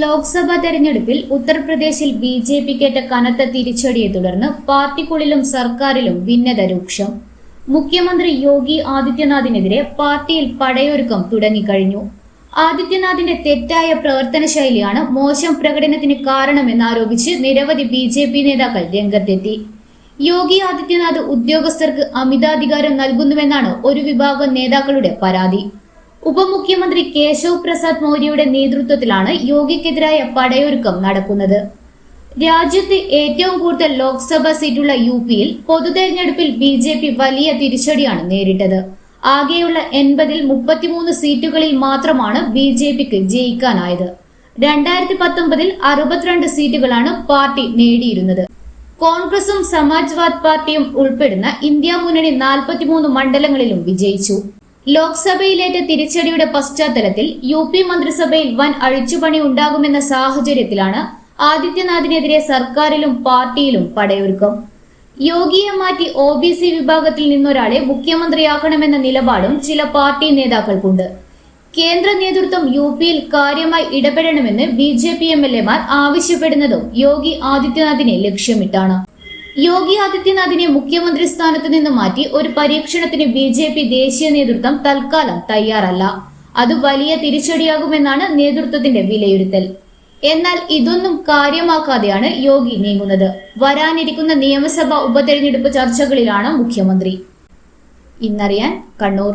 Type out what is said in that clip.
ലോക്സഭാ തെരഞ്ഞെടുപ്പിൽ ഉത്തർപ്രദേശിൽ B J പിക്കേറ്റ കനത്ത തിരിച്ചടിയെ തുടർന്ന് പാർട്ടിക്കുള്ളിലും സർക്കാരിലും ഭിന്നത രൂക്ഷം. മുഖ്യമന്ത്രി യോഗി ആദിത്യനാഥിനെതിരെ പാർട്ടിയിൽ പടയൊരുക്കം തുടങ്ങിക്കഴിഞ്ഞു. ആദിത്യനാഥിന്റെ തെറ്റായ പ്രവർത്തന ശൈലിയാണ് മോശം പ്രകടനത്തിന് കാരണമെന്നാരോപിച്ച് നിരവധി ബി ജെ പി നേതാക്കൾ രംഗത്തെത്തി. യോഗി ആദിത്യനാഥ് ഉദ്യോഗസ്ഥർക്ക് അമിതാധികാരം നൽകുന്നുവെന്നാണ് ഒരു വിഭാഗം നേതാക്കളുടെ പരാതി. ഉപമുഖ്യമന്ത്രി കേശവ് പ്രസാദ് മൗര്യയുടെ നേതൃത്വത്തിലാണ് യോഗിക്കെതിരായ പടയൊരുക്കം നടക്കുന്നത്. രാജ്യത്ത് ഏറ്റവും കൂടുതൽ ലോക്സഭാ സീറ്റുള്ള യു പിയിൽ പൊതുതെരഞ്ഞെടുപ്പിൽ ബി ജെ പി വലിയ തിരിച്ചടിയാണ് നേരിട്ടത്. ആകെയുള്ള എൺപതിൽ മുപ്പത്തിമൂന്ന് സീറ്റുകളിൽ മാത്രമാണ് ബി ജെ പിക്ക് ജയിക്കാനായത്. രണ്ടായിരത്തി പത്തൊമ്പതിൽ അറുപത്തിരണ്ട് സീറ്റുകളാണ് പാർട്ടി നേടിയിരുന്നത്. കോൺഗ്രസും സമാജ്വാദ് പാർട്ടിയും ഉൾപ്പെടുന്ന ഇന്ത്യ മുന്നണി നാൽപ്പത്തിമൂന്ന് മണ്ഡലങ്ങളിലും വിജയിച്ചു. ലോക്സഭയിലേറ്റ തിരിച്ചടിയുടെ പശ്ചാത്തലത്തിൽ യു പി മന്ത്രിസഭയിൽ വൻ അഴിച്ചുപണി ഉണ്ടാകുമെന്ന സാഹചര്യത്തിലാണ് ആദിത്യനാഥിനെതിരെ സർക്കാരിലും പാർട്ടിയിലും പടയൊരുക്കം. യോഗിയെ മാറ്റി ഒ ബി സി വിഭാഗത്തിൽ നിന്നൊരാളെ മുഖ്യമന്ത്രിയാക്കണമെന്ന നിലപാടും ചില പാർട്ടി നേതാക്കൾക്കുണ്ട്. കേന്ദ്ര നേതൃത്വം യു പിയിൽ കാര്യമായി ഇടപെടണമെന്ന് B J P M L എമാർ ആവശ്യപ്പെടുന്നതും യോഗി ആദിത്യനാഥിനെ ലക്ഷ്യമിട്ടാണ്. യോഗി ആദിത്യനാഥിനെ മുഖ്യമന്ത്രി സ്ഥാനത്ത് നിന്ന് മാറ്റി ഒരു പരീക്ഷണത്തിന് ബി ജെ പി ദേശീയ നേതൃത്വം തൽക്കാലം തയ്യാറല്ല. അത് വലിയ തിരിച്ചടിയാകുമെന്നാണ് നേതൃത്വത്തിന്റെ വിലയിരുത്തൽ. എന്നാൽ ഇതൊന്നും കാര്യമാക്കാതെയാണ് യോഗി നീങ്ങുന്നത്. വരാനിരിക്കുന്ന നിയമസഭാ ഉപതെരഞ്ഞെടുപ്പ് ചർച്ചകളിലാണ് മുഖ്യമന്ത്രി. ഇന്നറിയാൻ കണ്ണൂർ.